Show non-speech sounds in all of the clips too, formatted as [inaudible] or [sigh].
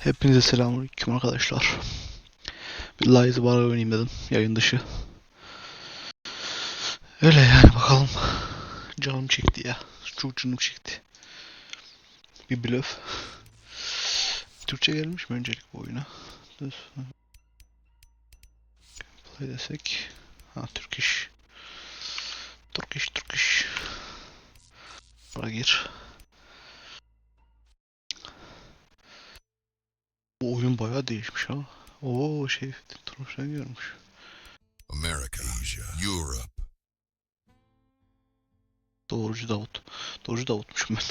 Hepinize selamünaleyküm arkadaşlar. Bir Lies Bar oynayayım dedim yayın dışı. Öyle yani bakalım. Canım çekti ya. Çok canım çekti. Bir blöf. Türkçe gelmiş mi öncelik bu oyuna? Play desek. Ha Türk iş. Türk iş, gir. Bu oyun bayağı değişmiş ha. Oo şey Turmuş'tan görmüş. America, Asia, Europe, Doğrucu Davut. Doğrucu Davut'muşum ben.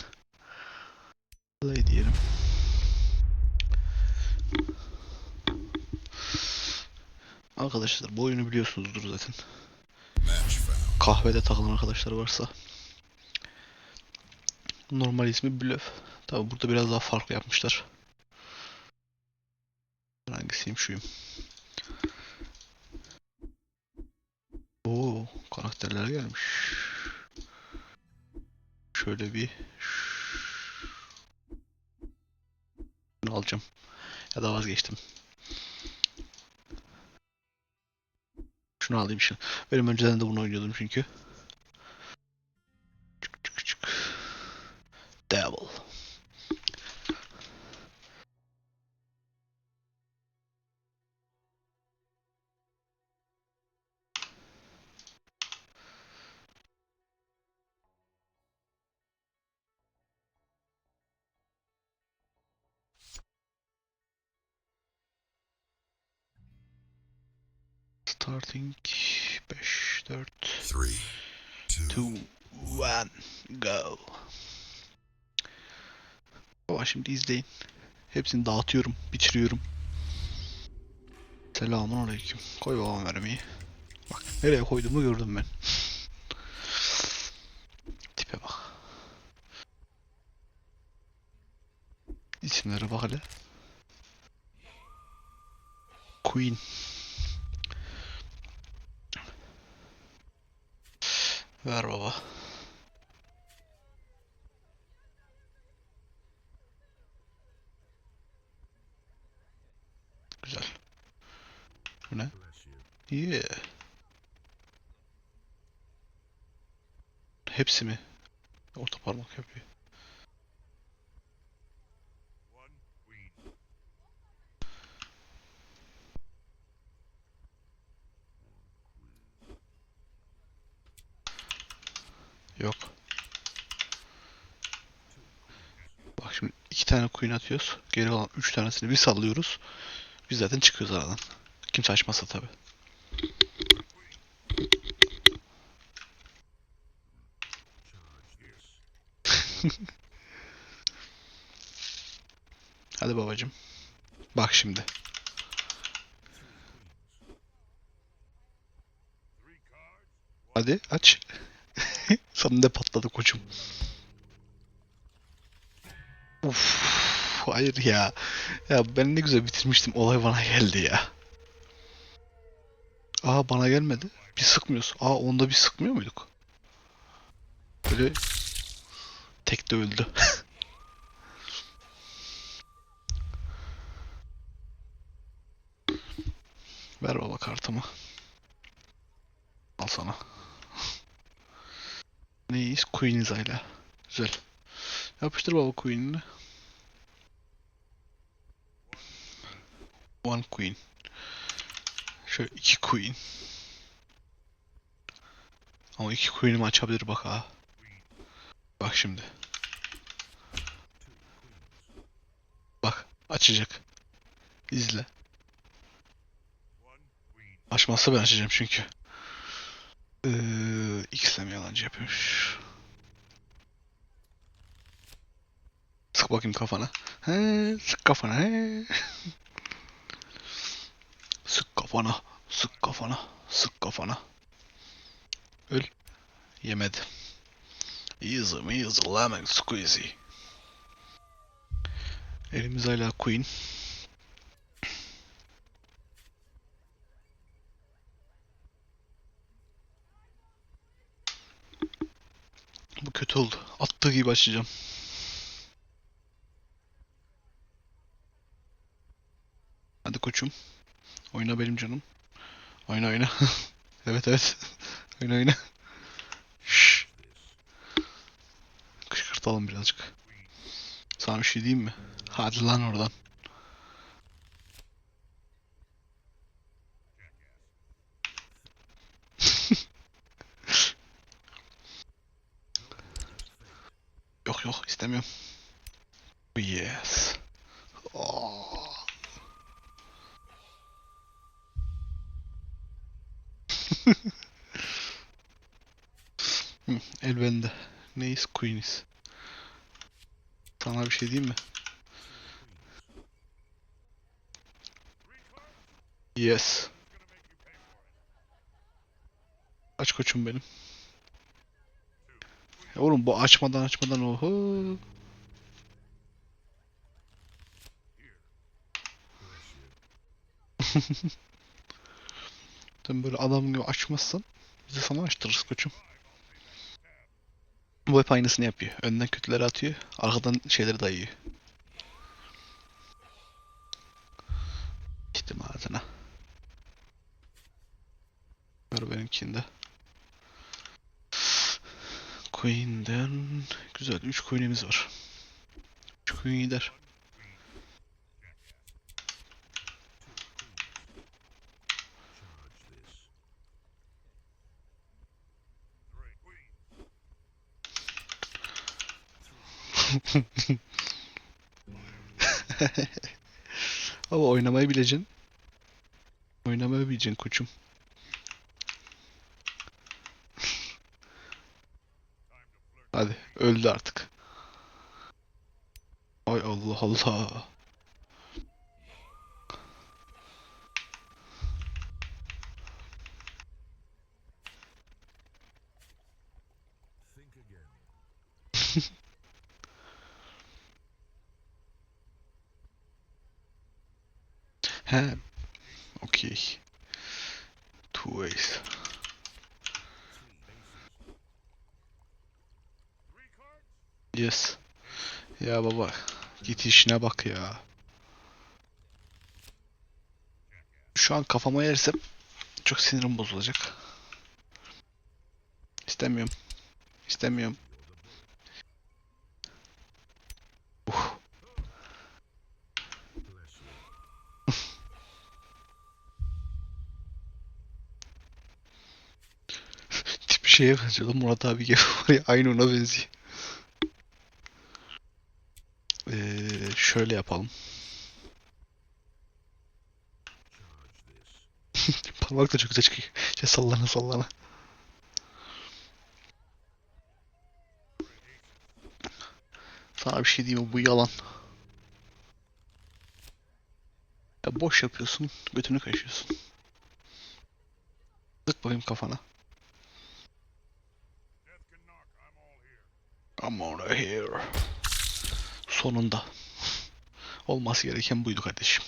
Play diyelim. Arkadaşlar bu oyunu biliyorsunuzdur zaten. Kahvede takılan arkadaşlar varsa. Normal ismi Blöf. Tabi burada biraz daha farklı yapmışlar. Hangisiyim şuyum. Oo, karakterler gelmiş. Şöyle bir şunu alacağım. Ya da vazgeçtim. Şunu alayım şimdi. Benim önceden de bunu oynuyordum çünkü. Çık çık çık. Devil. Starting 5 4 Three, two, 2 1 go. Baba şimdi izleyin. Hepsini dağıtıyorum, bitiriyorum. Selamun aleyküm. Koy babam mermiyi. Bak nereye koyduğumu gördüm ben. Tipe bak. İsimlere bak hele. Queen. Ver baba. Güzel. Bu ne? Yeah. Hepsi mi? Orta parmak yapıyor. Yok. Bak şimdi iki tane queen atıyoruz. Geri kalan üç tanesini bir sallıyoruz. Biz zaten çıkıyoruz aradan. Kimse açmazsa tabi. [laughs] Hadi babacım. Bak şimdi. Hadi aç. Sana ne patladı koçum. Uf, hayır ya. Ya ben ne güzel bitirmiştim. Olay bana geldi ya. Aa bana gelmedi. Bir sıkmıyoruz. Aa onda bir sıkmıyor muyduk? Böyle tek de öldü. [laughs] Ver baba kartımı. Al sana. Neyiz? Queen'iz hala. Güzel. Yapıştır baba Queen'ini. One Queen. Şöyle iki Queen. Ama iki Queen'imi açabilir bak ha. Bak şimdi. Bak açacak. İzle. Açmazsa ben açacağım çünkü. Ee, X'le mi yalancı yapıyormuş? Sık bakayım kafana. He, sık kafana. He. sık kafana. Sık kafana. Sık kafana. Öl. Yemedi. Easy easy lemon squeezy. Elimiz hala queen. Bu kötü oldu. Attığı gibi açacağım. koçum. Oyna benim canım. Oyna oyna. [laughs] evet evet. [laughs] oyna oyna. Şşş. Kışkırtalım birazcık. Sana bir şey diyeyim mi? Hadi lan oradan. Yok yok istemiyorum. Oh, Yes. Oh. Hı, El bende. Neyiz? Queen'iz. Sana bir şey diyeyim mi? Yes. Aç koçum benim. Oğlum bu açmadan açmadan oho. [laughs] Sen böyle adam gibi açmazsan biz de sana açtırırız koçum. Bu hep aynısını yapıyor. Önden kötüleri atıyor, arkadan şeyleri dayıyor. İçtim ağzına. Ver benimkini de. Queen'den güzel 3 coin'imiz var. 3 coin gider. [laughs] Ama oynamayı bileceksin. Oynamayı bileceksin koçum. Hadi öldü artık. Ay Allah Allah. He. Okey. Two ways. Yes. Ya baba git işine bak ya. Şu an kafama yersem çok sinirim bozulacak. İstemiyorum. İstemiyorum. Uh. [laughs] Tip şeye benziyor Murat abi gibi var ya aynı ona benziyor. Ee, şöyle yapalım. [laughs] Parmak da çok güzel çıkıyor. Şey sallana sallana. Sana bir şey diyeyim mi? Bu yalan. Ya boş yapıyorsun. Götünü kaşıyorsun. Sık bakayım kafana. I'm on here. Sonunda. Olması gereken buydu kardeşim.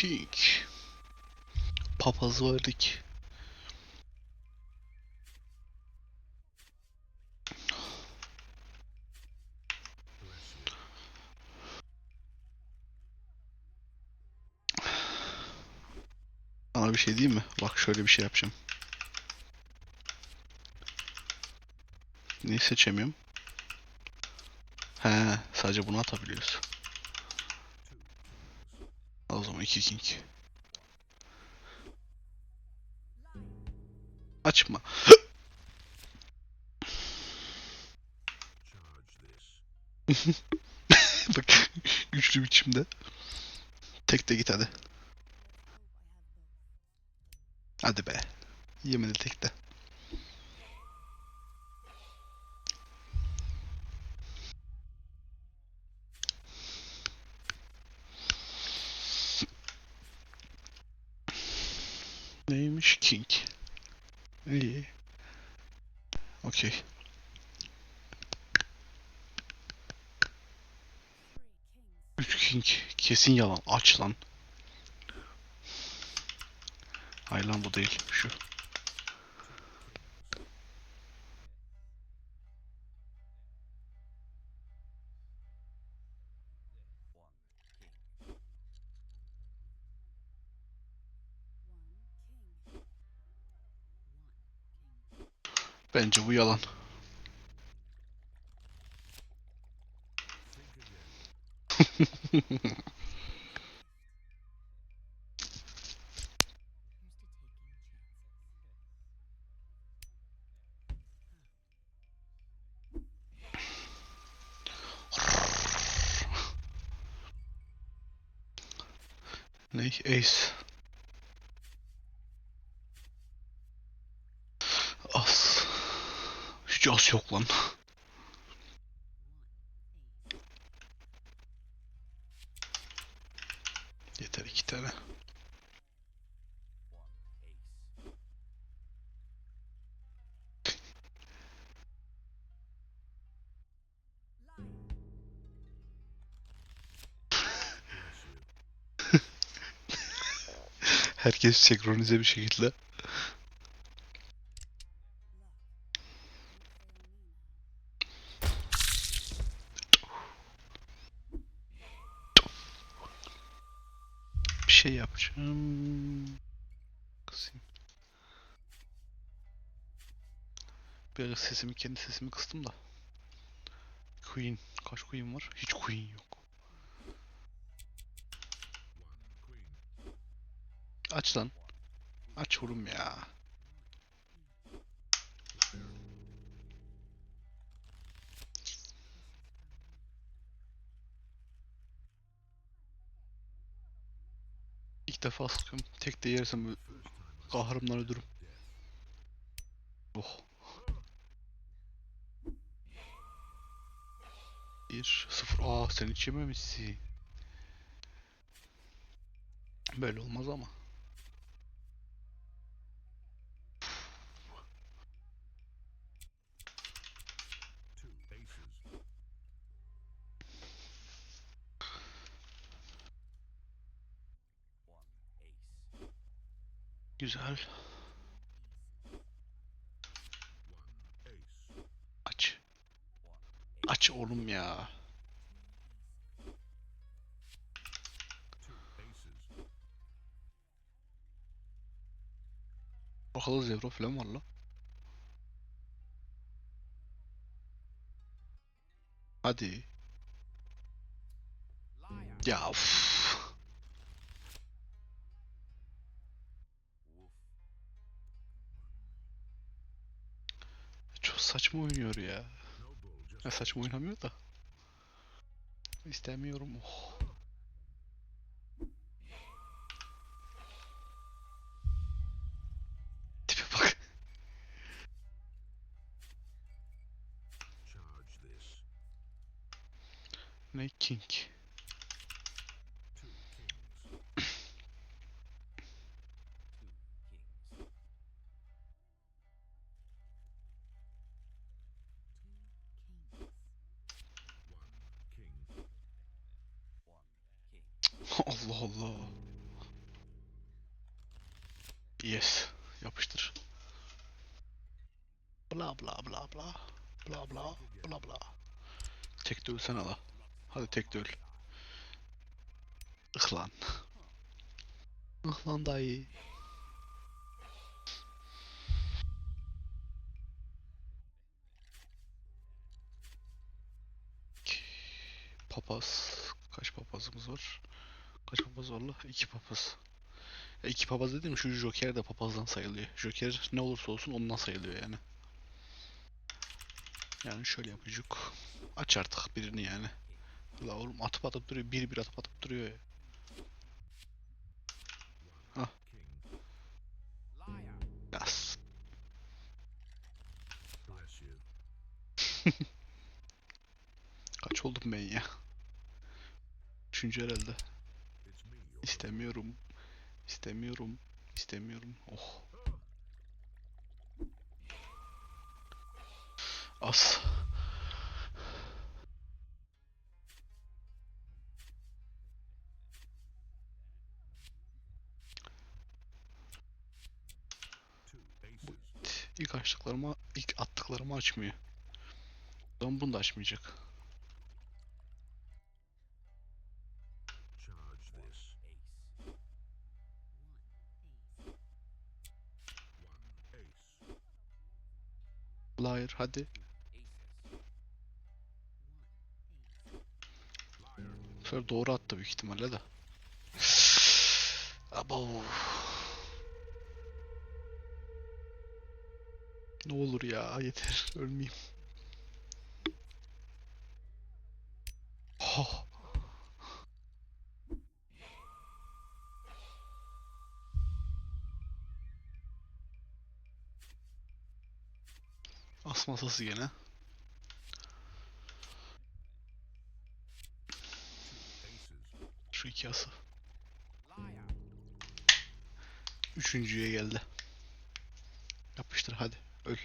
King. Papaz verdik. Sana bir şey diyeyim mi? Bak şöyle bir şey yapacağım. Neyi seçemiyorum? He, sadece bunu atabiliyoruz. O zaman iki king. Açma. [laughs] Bak güçlü biçimde. Tek de git hadi. Hadi be. Yemedi tek de. Neymiş? King. İyi. Okey. Üç king. Kesin yalan. Aç lan. Hayır lan bu değil. Şu. Bence bu yalan. [laughs] Ney? Ace. Hiç as yok lan. Yeter iki tane. [laughs] Herkes senkronize bir şekilde. Biraz sesimi kendi sesimi kıstım da. Queen. Kaç Queen var? Hiç Queen yok. Aç lan. Aç oğlum ya. İlk defa sıkıyorum. Tek de yersem kahrımdan ölürüm. Oh. Bir, sıfır. Aa sen hiç yememişsin. Böyle olmaz ama. Güzel. Aç. Aç oğlum ya. Bakalım zevro falan var la. Hadi. Ya uf. Çok saçma oynuyor ya. Ya saçma oynamıyor da. İstemiyorum. Oh. Tipe bak. Ne king? Allah Allah. Yes. Yapıştır. Bla bla bla bla. Bla bla bla bla. Tek de ölsene la. Hadi tek de öl. Ihlan. Ihlan dayı. Papaz. Kaç papazımız var? Kaç papaz var? İki papaz. Ya iki papaz dedim şu Joker de papazdan sayılıyor. Joker ne olursa olsun ondan sayılıyor yani. Yani şöyle yapacak. Aç artık birini yani. La oğlum atıp atıp duruyor. Bir bir atıp atıp duruyor ya. You. [laughs] Kaç oldum ben ya? Üçüncü herhalde. İstemiyorum. İstemiyorum. İstemiyorum. Oh. As. İlk açtıklarıma, ilk attıklarımı açmıyor. Zaman bunu da açmayacak. Liar hadi. Bu doğru attı büyük ihtimalle de. Abo. Ne olur ya yeter ölmeyeyim. As masası gene. Şu iki ası. Üçüncüye geldi. Yapıştır hadi öl.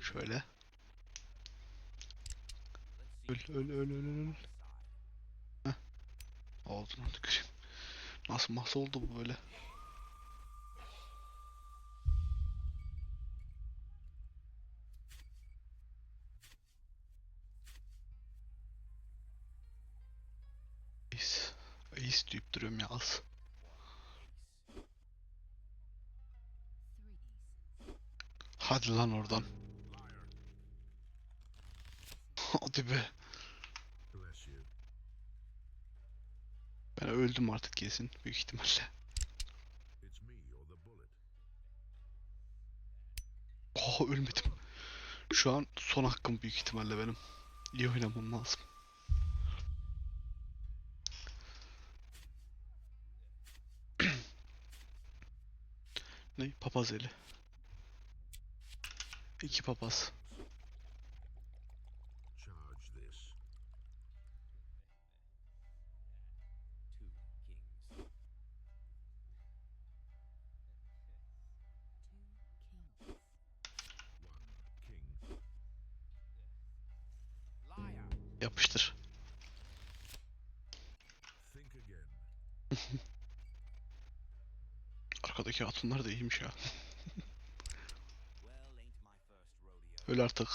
Şöyle. Öl öl öl öl öl. Heh. Ağzına tüküreyim. Nasıl masa oldu bu böyle? Ace deyip duruyorum ya az. Hadi lan oradan. [laughs] Hadi be. Ben öldüm artık kesin büyük ihtimalle. [laughs] Oh ölmedim. Şu an son hakkım büyük ihtimalle benim. İyi oynamam lazım. Ne? Papaz eli. İki papaz. Yapıştır. Arkadaki hatunlar da iyiymiş rodeo. [laughs] Öl artık.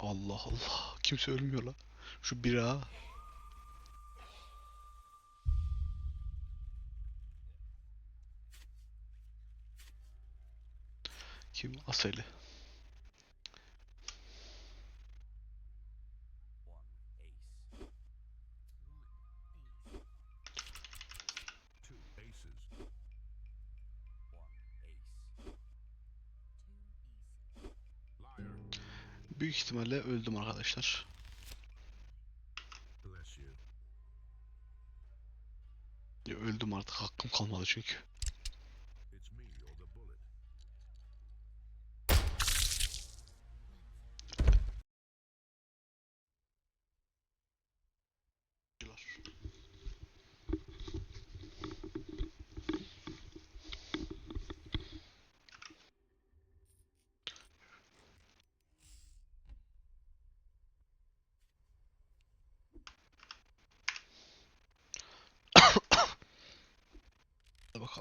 Allah Allah. Kimse ölmüyor la. Şu bira. Kim? Aseli. İhtimalle öldüm arkadaşlar. Ya öldüm artık hakkım kalmadı çünkü.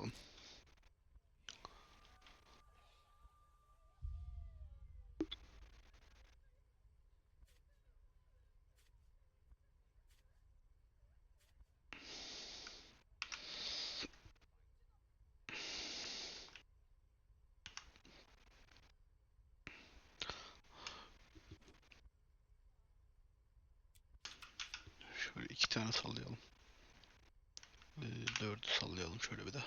Bakalım. Şöyle iki tane sallayalım. Ee, dördü sallayalım şöyle bir de.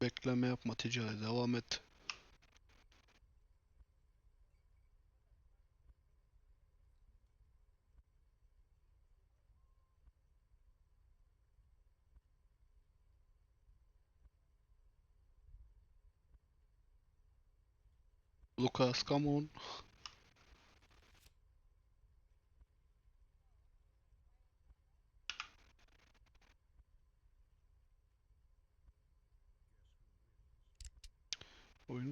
Bekleme yapma ticari devam et. Lucas, come on.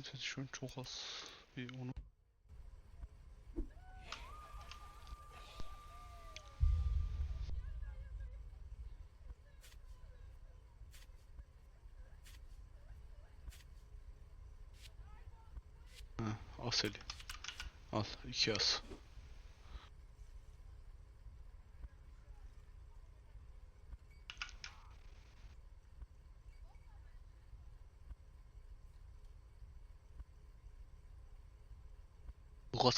Sesi şu an çok az. Bir onu Ha, Aseli. Al, iki as.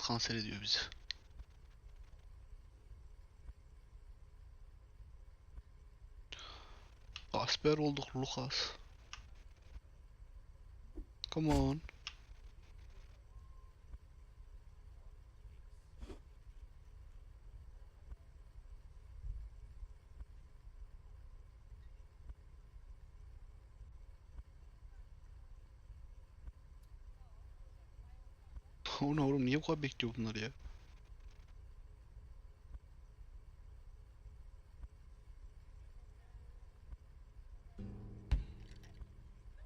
Kanser ediyor bizi. Asper olduk Lucas. Come on. O ne oğlum niye bu kadar bekliyor bunlar ya?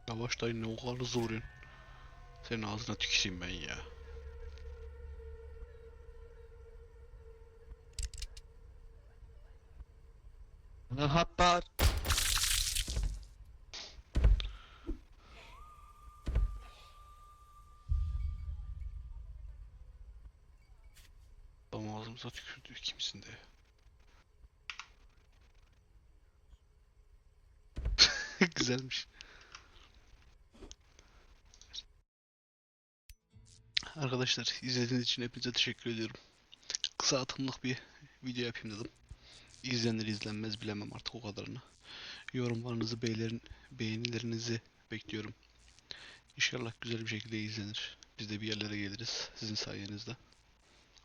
Yavaş dayı ne o kadar hızlı vuruyorsun? Senin ağzına tüküreyim ben ya. Haber. Ağzımıza tükürdü ikimizin de. [laughs] Güzelmiş. Arkadaşlar izlediğiniz için hepinize teşekkür ediyorum. Kısa atımlık bir video yapayım dedim. İzlenir izlenmez bilemem artık o kadarını. Yorumlarınızı, beğenilerin, beğenilerinizi bekliyorum. İnşallah güzel bir şekilde izlenir. Biz de bir yerlere geliriz sizin sayenizde.